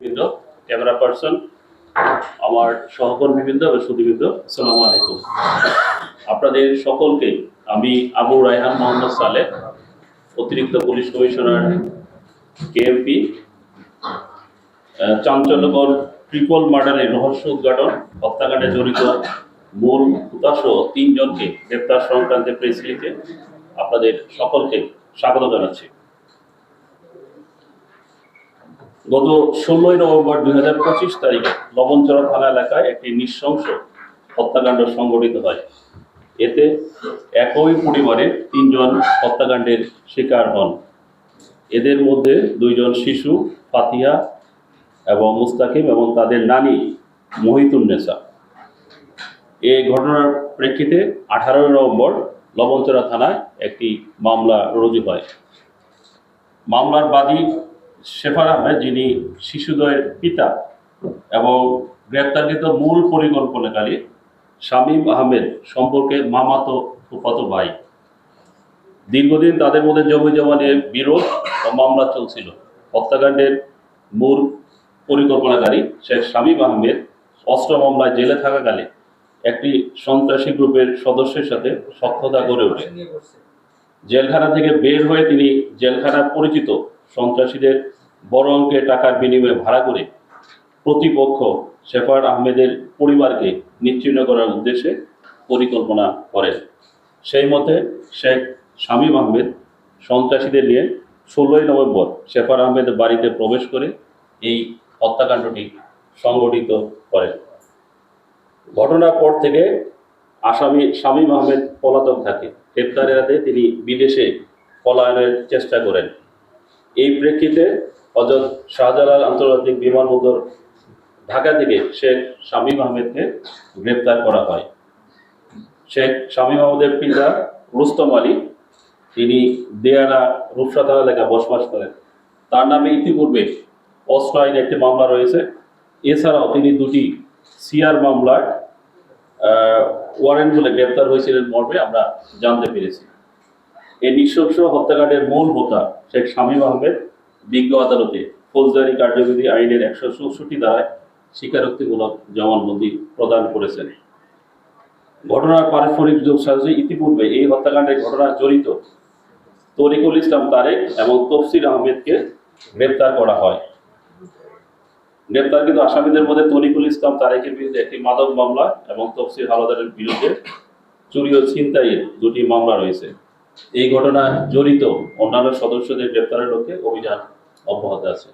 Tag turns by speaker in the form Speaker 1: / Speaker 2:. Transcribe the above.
Speaker 1: বৃন্দ, camera person, আমার সহকর্মীবৃন্দ এবং সুদীবৃন্দ আসসালামু আলাইকুম। আপনাদের সকলকে আমি আবু রায়হান মোহাম্মদ সালেহ, অতিরিক্ত পুলিশ কমিশনার, কেএমপি চাঞ্চল্যকর ট্রিপল মার্ডারের রহস্য উদ্ঘাটন, হত্যাকাণ্ডে জড়িত মূল হুতাসহ তিনজনকে গ্রেপ্তার সংক্রান্তে প্রেস রিলিজে আপনাদের সকলকে স্বাগত জানাচ্ছি। গত ষোলোই নভেম্বর দুই হাজার পঁচিশ তারিখে লবণচড়া থানা এলাকায় একটি নৃশংস হত্যাকাণ্ড সংঘটিত হয়। এতে একই পরিবারের তিনজন হত্যাকাণ্ডের শিকার হন। এদের মধ্যে দুইজন শিশু ফাতিহা এবং মুস্তাকিম এবং তাদের নানি মহিতুন্নেসা এই ঘটনার প্রেক্ষিতে আঠারোই নভেম্বর লবণচড়া থানায় একটি মামলা রুজু হয়। মামলার বাদী শেফার আহমেদ, যিনি শিশুদ্বয়ের পিতা এবং গ্রেপ্তারকৃত মূল পরিকল্পনাকারী শামীম আহমেদ সম্পর্কে মামাতো ফুফাতো ভাই। দীর্ঘদিন তাদের মধ্যে জমি জমা নিয়ে বিরোধ ও মামলা চলছিল। হত্যাকাণ্ডের মূল পরিকল্পনাকারী শেখ শামীম আহমেদ অস্ত্র মামলায় জেলে থাকাকালে একটি সন্ত্রাসী গ্রুপের সদস্যের সাথে সক্ষতা গড়ে ওঠে। জেলখানা থেকে বের হয়ে তিনি জেলখানার পরিচিত সন্ত্রাসীদের বড় অঙ্কের টাকার বিনিময়ে ভাড়া করে প্রতিপক্ষ শেফার আহমেদের পরিবারকে নিশ্চিহ্ন করার উদ্দেশ্যে পরিকল্পনা করেন সেই মতে শেখ শামীম আহমেদ সন্ত্রাসীদের নিয়ে ষোলোই নভেম্বর শেফার আহমেদের বাড়িতে প্রবেশ করে এই হত্যাকাণ্ডটি সংগঠিত করেন ঘটনার পর থেকে আসামি শামীম আহমেদ পলাতক থাকে। গ্রেপ্তার এড়াতে তিনি বিদেশে পলায়নের চেষ্টা করেন। এই প্রেক্ষিতে হজরত শাহজালাল আন্তর্জাতিক বিমানবন্দর ঢাকা থেকে শেখ শামীম আহমেদকে গ্রেপ্তার করা হয়। শেখ শামীম আহমেদের পিতা রুস্তম আলী, তিনি দেয়ারা রূপসাথা এলাকায় বসবাস করেন। তার নামে ইতিপূর্বে অস্ত্র আইনে একটি মামলা রয়েছে। এছাড়াও তিনি দুটি সিআর মামলার ওয়ারেন্ট বলে গ্রেপ্তার হয়েছিলেন মর্মে আমরা জানতে পেরেছি। এই নৃশংস হত্যাকাণ্ডের মূল হোতা শেখ শামীম আহমেদ, বিজ্ঞ আদালতে ফৌজদারি কার্যবিধি আইনের একশো চৌষট্টি ধারায় স্বীকারোক্তিমূলক জবানবন্দি প্রদান করেছেন। ঘটনার পারস্পরিক যোগ সাহায্যে ইতিপূর্বে এই হত্যাকাণ্ডের ঘটনায় জড়িত। তরিকুল ইসলাম তারেক এবং তফসির আহমেদকে গ্রেপ্তার করা হয়। গ্রেপ্তারকৃত আসামিদের মধ্যে তরিকুল ইসলাম তারেকের বিরুদ্ধে একটি মাদক মামলা এবং তফসির হাওলাদারের বিরুদ্ধে চুরি ও ছিনতাইয়ের দুটি মামলা রয়েছে। এই ঘটনায় জড়িত অন্যান্য সদস্যদের গ্রেপ্তারের লক্ষ্যে অভিযান অব্যাহত আছে।